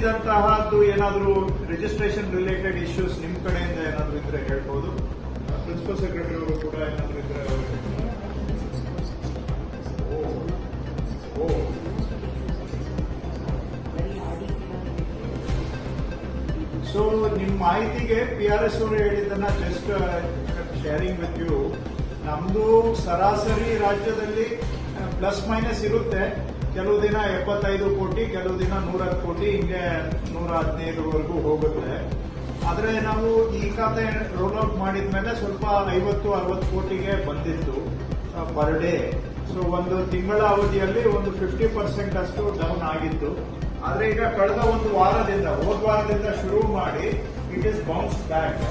ಉಳಿದಂತಹದ್ದು ಏನಾದರೂ registration related issues ನಿಮ್ಮ ಕಡೆಯಿಂದ ಏನಾದರೂ ಇದ್ರೆ ಹೇಳ್ಬೋದು. ಪ್ರಿನ್ಸಿಪಲ್ ಸೆಕ್ರೆಟರಿ ಅವರು ಕೂಡ ಏನಾದರೂ ಇದ್ರೆ ಸೊ ನಿಮ್ಮ ಮಾಹಿತಿಗೆ ಪಿ ಆರ್ ಎಸ್ ಅವರು ಹೇಳಿದ್ದನ್ನ ಜಸ್ಟ್ ಶೇರಿಂಗ್ ವಿತ್ ಯು ನಮ್ದು ಸರಾಸರಿ ರಾಜ್ಯದಲ್ಲಿ ಪ್ಲಸ್ ಮೈನಸ್ ಇರುತ್ತೆ. ಕೆಲವು ದಿನ ಎಪ್ಪತ್ತೈದು ಕೋಟಿ, ಕೆಲವು ದಿನ ನೂರ ಕೋಟಿ, ಹಿಂಗೆ ನೂರ ಹದಿನೈದುವರೆಗೂ ಹೋಗುತ್ತೆ. ಆದರೆ ನಾವು ಈ ಖಾತೆ ರೋಲ್ ಔಟ್ ಮಾಡಿದ ಮೇಲೆ ಸ್ವಲ್ಪ ಐವತ್ತು, ಅರವತ್ತು ಕೋಟಿಗೆ ಬಂದಿತ್ತು ಪರ್ ಡೇ ಸೊ ಒಂದು ತಿಂಗಳ ಅವಧಿಯಲ್ಲಿ ಒಂದು ಫಿಫ್ಟಿ ಪರ್ಸೆಂಟ್ ಅಷ್ಟು ಡೌನ್ ಆಗಿತ್ತು. ಆದರೆ ಈಗ ಕಳೆದ ಒಂದು ವಾರದಿಂದ, ಹೋದ ವಾರದಿಂದ ಶುರು ಮಾಡಿ it is bounce back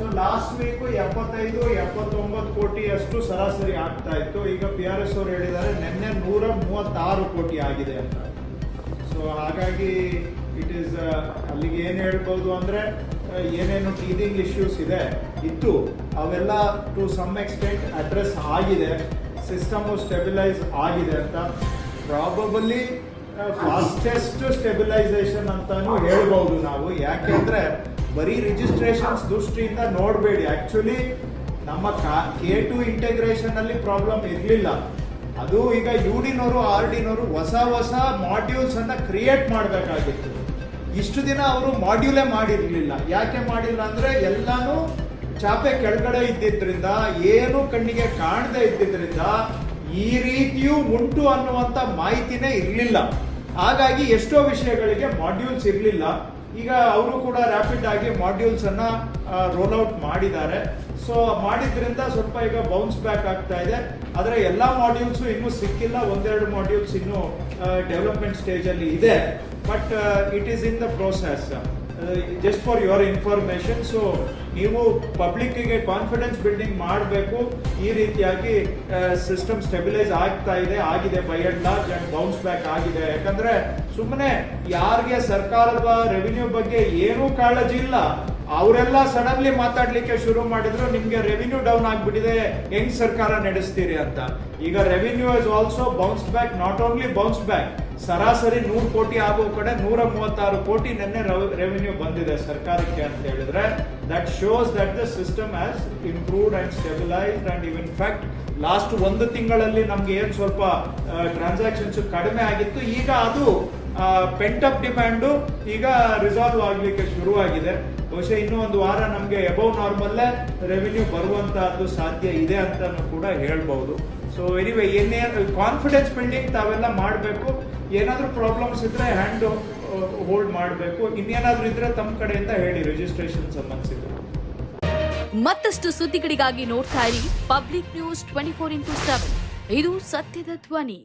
so last week ಎಪ್ಪತ್ತೈದು ಎಪ್ಪತ್ತೊಂಬತ್ತು ಕೋಟಿ ಅಷ್ಟು ಸರಾಸರಿ ಆಗ್ತಾ ಇತ್ತು. ಈಗ ಪಿ ಆರ್ ಎಸ್ ಅವರು ಹೇಳಿದ್ದಾರೆ ನಿನ್ನೆ ನೂರ ಮೂವತ್ತಾರು ಕೋಟಿ ಆಗಿದೆ ಅಂತ. ಸೊ ಹಾಗಾಗಿ ಇಟ್ ಈಸ್ ಅಲ್ಲಿಗೆ ಏನು ಹೇಳ್ಬೋದು ಅಂದರೆ ಆ, ಏನೇನು ಟೀದಿಂಗ್ ಇಶ್ಯೂಸ್ ಇದೆ ಇತ್ತು. ಅವೆಲ್ಲ ಟು ಸಮ್ ಎಕ್ಸ್ಟೆಂಟ್ ಅಡ್ರೆಸ್ ಆಗಿದೆ. ಸಿಸ್ಟಮು ಸ್ಟೆಬಿಲೈಸ್ ಆಗಿದೆ ಅಂತ. ಪ್ರಾಬಬಲಿ ಫಾಸ್ಟೆಸ್ಟ್ ಸ್ಟೆಬಿಲೈಸೇಷನ್ ಅಂತಲೂ ಹೇಳ್ಬಹುದು ನಾವು. ಯಾಕೆಂದ್ರೆ ಬರೀ ರಿಜಿಸ್ಟ್ರೇಷನ್ಸ್ ದೃಷ್ಟಿಯಿಂದ ನೋಡಬೇಡಿ. ಆಕ್ಚುಲಿ ನಮ್ಮ ಕೆ ಟು ಇಂಟಗ್ರೇಷನ್ ಅಲ್ಲಿ ಪ್ರಾಬ್ಲಮ್ ಇರಲಿಲ್ಲ. ಅದು ಈಗ ಯು ಡಿನವರು ಆರ್ ಡಿನವರು ಹೊಸ ಹೊಸ ಮಾಡ್ಯೂಲ್ಸ್ ಅನ್ನ ಕ್ರಿಯೇಟ್ ಮಾಡಬೇಕಾಗಿತ್ತು. ಇಷ್ಟು ದಿನ ಅವರು ಮಾಡ್ಯೂಲೇ ಮಾಡಿರಲಿಲ್ಲ. ಯಾಕೆ ಮಾಡಿಲ್ಲ ಅಂದ್ರೆ ಎಲ್ಲಾನು ಚಾಪೆ ಕೆಳಗಡೆ ಇದ್ದಿದ್ರಿಂದ, ಏನು ಕಣ್ಣಿಗೆ ಕಾಣದೇ ಇದ್ದಿದ್ರಿಂದ ಈ ರೀತಿಯೂ ಉಂಟು ಅನ್ನುವಂತ ಮಾಹಿತಿನೇ ಇರಲಿಲ್ಲ. ಹಾಗಾಗಿ ಎಷ್ಟೋ ವಿಷಯಗಳಿಗೆ ಮಾಡ್ಯೂಲ್ಸ್ ಇರಲಿಲ್ಲ. ಈಗ ಅವರು ಕೂಡ ರ್ಯಾಪಿಡ್ ಆಗಿ ಮಾಡ್ಯೂಲ್ಸ್ ಅನ್ನ ರೋಲ್ ಔಟ್ ಮಾಡಿದ್ದಾರೆ. ಸೊ ಮಾಡಿದ್ರಿಂದ ಸ್ವಲ್ಪ ಈಗ ಬೌನ್ಸ್ ಬ್ಯಾಕ್ ಆಗ್ತಾ ಇದೆ. ಆದರೆ ಎಲ್ಲಾ ಮಾಡ್ಯೂಲ್ಸು ಇನ್ನೂ ಸಿಕ್ಕಿಲ್ಲ. ಒಂದೆರಡು ಮಾಡ್ಯೂಲ್ಸ್ ಇನ್ನೂ ಡೆವಲಪ್ಮೆಂಟ್ ಸ್ಟೇಜಲ್ಲಿ ಇದೆ. But it is in the process just for your information so ನೀವು ಪಬ್ಲಿಕ್ಕಿಗೆ ಕಾನ್ಫಿಡೆನ್ಸ್ ಬಿಲ್ಡಿಂಗ್ ಮಾಡಬೇಕು. ಈ ರೀತಿಯಾಗಿ ಸಿಸ್ಟಮ್ ಸ್ಟೆಬಿಲೈಸ್ ಆಗ್ತಾ ಇದೆ, ಆಗಿದೆ by and large and bounce back ಆಗಿದೆ. ಯಾಕಂದ್ರೆ ಸುಮ್ಮನೆ ಯಾರಿಗೆ ಸರ್ಕಾರದ ರೆವಿನ್ಯೂ ಬಗ್ಗೆ ಏನೂ ಕಾಳಜಿ ಇಲ್ಲ, ಅವರೆಲ್ಲ ಸಡನ್ಲಿ ಮಾತಾಡ್ಲಿಕ್ಕೆ ಶುರು ಮಾಡಿದ್ರು, ನಿಮ್ಗೆ ರೆವಿನ್ಯೂ ಡೌನ್ ಆಗ್ಬಿಟ್ಟಿದೆ, ಹೆಂಗ್ ಸರ್ಕಾರ ನಡೆಸ್ತೀರಿ ಅಂತ. ಈಗ revenue is also bounce back not only bounce back ಸರಾಸರಿ ನೂರು ಕೋಟಿ ಆಗೋ ಕಡೆ ನೂರ ಮೂವತ್ತಾರು ಕೋಟಿ ನಿನ್ನೆ ರೆವಿನ್ಯೂ ಬಂದಿದೆ ಸರ್ಕಾರಕ್ಕೆ ಅಂತ ಹೇಳಿದ್ರೆ. That shows that the system has improved and stabilised and even fact last ಒಂದು ತಿಂಗಳಲ್ಲಿ ನಮ್ಗೆ ಏನು ಸ್ವಲ್ಪ ಟ್ರಾನ್ಸಾಕ್ಷನ್ಸ್ ಕಡಿಮೆ ಆಗಿತ್ತು. ಈಗ ಅದು ಪೆಂಟಪ್ ಡಿಮ್ಯಾಂಡು ಈಗ ರಿಸಾಲ್ವ್ ಆಗಲಿಕ್ಕೆ ಶುರುವಾಗಿದೆ. ಬಹುಶಃ ಇನ್ನೂ ಒಂದು ವಾರ ನಮಗೆ ಎಬೌವ್ ನಾರ್ಮಲ್ಲೇ ರೆವಿನ್ಯೂ ಬರುವಂತಹದ್ದು ಸಾಧ್ಯ ಇದೆ ಅಂತಾನು ಕೂಡ ಹೇಳ್ಬಹುದು ಸೊ ಎನಿವೆ ಏನೇ ಕಾನ್ಫಿಡೆನ್ಸ್ ಬಿಲ್ಡಿಂಗ್ ತಾವೆಲ್ಲ ಮಾಡಬೇಕು. ಏನಾದರೂ ಪ್ರಾಬ್ಲಮ್ಸ್ ಇದ್ರೆ ಹ್ಯಾಂಡ್ ಹೋಲ್ಡ್ ಮಾಡಬೇಕು. ಇನ್ನೇನಾದರೂ ಇದ್ರೆ ತಮ್ಮ ಕಡೆಯಿಂದ ಹೇಳಿ ರಿಜಿಸ್ಟ್ರೇಷನ್ ಸಂಬಂಧಿಸಿದ್ರು. ಮತ್ತಷ್ಟು ಸುದ್ದಿಗಳಿಗಾಗಿ ನೋಡ್ತಾ ಇರಿ public news twenty four into seven ಇದು ಸತ್ಯದ ಧ್ವನಿ.